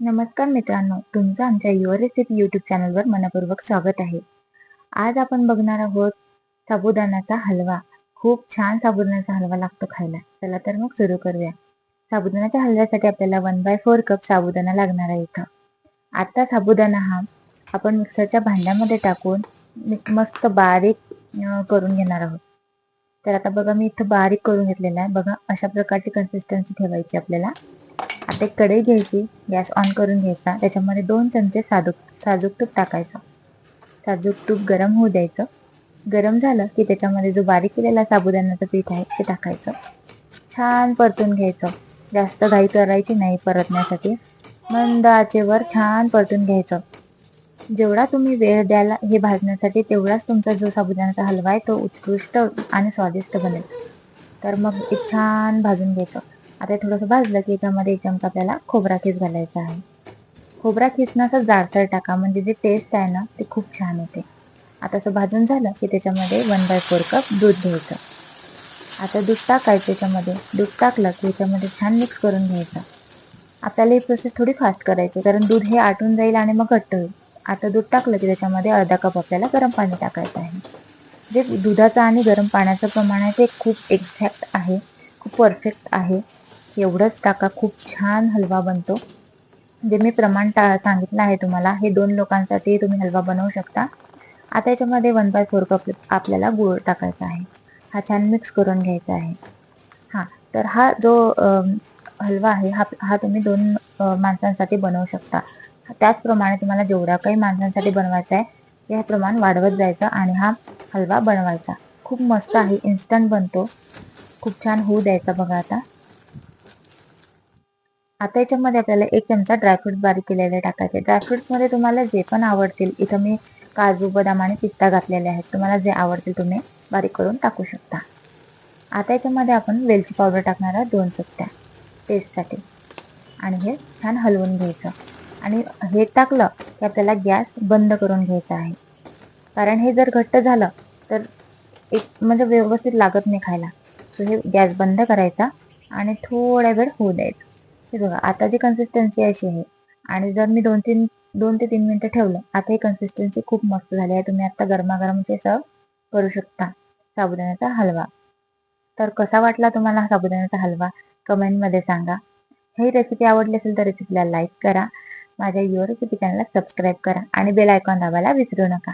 नमस्कार मित्रांनो तुमचं आमच्या युअर रेसिपी यूट्यूब चॅनलवर मनपूर्वक स्वागत आहे. आज आपण बघणार आहोत साबुदाण्याचा हलवा. खूप छान साबुदाण्याचा हलवा लागतो खायला. चला तर मग सुरू करूया. साबुदाण्याच्या हलव्यासाठी आपल्याला वन बाय फोर कप साबुदाणा लागणार आहे इथं. आता साबुदाणा हा आपण मिक्सरच्या भांड्यामध्ये टाकून मस्त बारीक करून घेणार आहोत. तर आता बघा मी इथं बारीक करून घेतलेला आहे. बघा अशा प्रकारची कन्सिस्टन्सी ठेवायची आपल्याला. आता एक कढई घ्यायची गॅस ऑन करून घ्यायचा. त्याच्यामध्ये दोन चमचे साजूक साजूक तूप टाकायचं. साजूक तूप गरम होऊ द्यायचं. गरम झालं की त्याच्यामध्ये जो बारीक केलेला साबुदाण्याचं पीठ आहे ते टाकायचं. छान परतून घ्यायचं. जास्त घाई करायची नाही परतण्यासाठी. मंद आचेवर छान परतून घ्यायचं. जेवढा तुम्ही वेळ द्याला हे भाजण्यासाठी तेवढाच तुमचा जो साबुदाण्याचा हलवा आहे तो उत्कृष्ट आणि स्वादिष्ट बनेल. तर मग छान भाजून घ्यायचं. आता थोडंसं भाजलं की याच्यामध्ये एक चमचा आपल्याला खोबरा खीस घालायचा आहे. खोबरा खीस असं जाडसर टाका म्हणजे जे टेस्ट आहे ना ते खूप छान येते. आता असं भाजून झालं की त्याच्यामध्ये वन बाय फोर कप दूध घ्यायचं. आता दूध टाकायचं त्याच्यामध्ये दूध टाकलं की याच्यामध्ये छान मिक्स करून घ्यायचं. आपल्याला ही प्रोसेस थोडी फास्ट करायची कारण दूध हे आटून जाईल आणि मग घट्ट होईल. आता दूध टाकलं की त्याच्यामध्ये अर्धा कप आपल्याला गरम पाणी टाकायचं आहे. जे दुधाचं आणि गरम पाण्याचं प्रमाण आहे ते खूप एक्झॅक्ट आहे. खूप परफेक्ट आहे. एवढंच टाका खूप छान हलवा बनतो. जे मी प्रमाण टा सांगितलं आहे तुम्हाला हे दोन लोकांसाठी तुम्ही हलवा बनवू शकता. आता याच्यामध्ये वन बाय फोर कप आपल्याला गूळ टाकायचा आहे. हा छान मिक्स करून घ्यायचा आहे. हां तर हा जो हलवा आहे हा हा तुम्ही दोन माणसांसाठी बनवू शकता. त्याचप्रमाणे तुम्हाला जेवढ्या काही माणसांसाठी बनवायचा आहे हे प्रमाण वाढवत जायचं आणि हा हलवा बनवायचा. खूप मस्त आहे इन्स्टंट बनतो. खूप छान होऊ द्यायचा बघा आता. आता याच्यामध्ये आपल्याला एक चमचा ड्रायफ्रुट्स बारीक केलेले टाकायचे. ड्रायफ्रुट्समध्ये तुम्हाला जे पण आवडतील इथं मी काजू बदाम आणि पिस्ता घातलेले आहेत. तुम्हाला जे आवडतील तुम्ही बारीक करून टाकू शकता. आता याच्यामध्ये आपण वेलची पावडर टाकणार आहोत दोन चुकट्या टेस्टसाठी आणि हे छान हलवून घ्यायचं. आणि हे टाकलं की आपल्याला गॅस बंद करून घ्यायचा आहे. कारण हे जर घट्ट झालं तर एक म्हणजे व्यवस्थित लागत नाही खायला. सो हे गॅस बंद करायचा आणि थोडा वेळ होऊ द्यायचा. हे बघा आता जी कन्सिस्टन्सी अशी आहे आणि जर मी दोन तीन दोन ते तीन मिनटं ठेवलं आता ही कन्सिस्टन्सी खूप मस्त झाली आहे. तुम्ही आता गरमागरमचे सर्व करू शकता साबुदाण्याचा हलवा. तर कसा वाटला तुम्हाला हा साबुदाण्याचा हलवा? कमेंटमध्ये सांगा. ही रेसिपी आवडली असेल तर रेसिपीला लाईक करा. माझ्या युअर रेसिपी चॅनलला सबस्क्राईब करा. आणि बेल आयकॉन दाबायला विसरू नका.